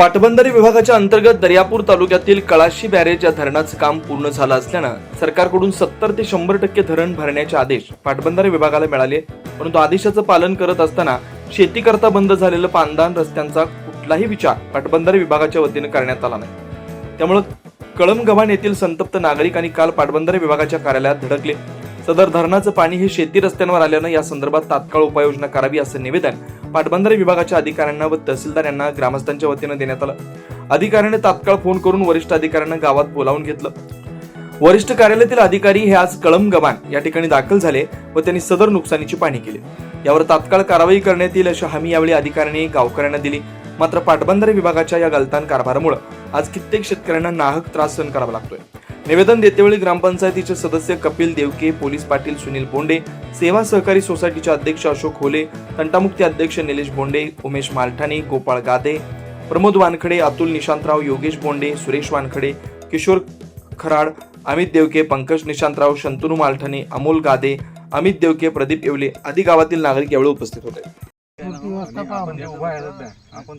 पाटबंधारे विभागाच्या अंतर्गत दर्यापूर तालुक्यातील कळाशी बॅरेज या धरणाचं काम पूर्ण झालं असल्यानं सरकारकडून सत्तर ते शंभर टक्के धरण भरण्याचे आदेश पाटबंधारे विभागाला मिळाले. परंतु आदेशाचं पालन करत असताना शेतीकरता बंद झालेलं पानदान रस्त्यांचा कुठलाही विचार पाटबंधारे विभागाच्या वतीनं करण्यात आला नाही. त्यामुळं कळमगव्हाण येथील संतप्त नागरिकांनी काल पाटबंधारे विभागाच्या कार्यालयात धडकले. सदर धरणाचं पाणी हे शेती रस्त्यांवर आल्यानं या संदर्भात तात्काळ उपाययोजना करावी असं निवेदन पाटबंधारे विभागाच्या अधिकाऱ्यांना व तहसीलदार यांना ग्रामस्थांच्या वतीनं देण्यात आलं. अधिकाऱ्याने तात्काळ फोन करून वरिष्ठ अधिकाऱ्यांना गावात बोलावून घेतलं. वरिष्ठ कार्यालयातील अधिकारी हे आज कळम गव्हाण या ठिकाणी दाखल झाले व त्यांनी सदर नुकसानीची पाहणी केली. यावर तात्काळ कारवाई करण्यात येईल अशी हमी यावेळी अधिकाऱ्यांनी गावकऱ्यांना दिली. मात्र पाटबंधारे विभागाच्या या गलतान कारभारामुळे आज कित्येक शेतकऱ्यांना नाहक त्रास सहन करावा लागतोय. निवेदन देतेवेळी ग्रामपंचायतीचे सदस्य कपिल देवके पोलीस पाटील सुनील बोंडे सेवा सहकारी सोसायटीचे अध्यक्ष अशोक होले तंटामुक्ती अध्यक्ष निलेश बोंडे उमेश मालठाणे गोपाळ गादे प्रमोद वानखडे अतुल निशांतराव योगेश बोंडे सुरेश वानखडे किशोर खराड अमित देवके पंकज निशांतराव शंतनू मालठाणे अमोल गादे अमित देवके प्रदीप येवले आदी गावातील नागरिक यावेळी उपस्थित होते आपण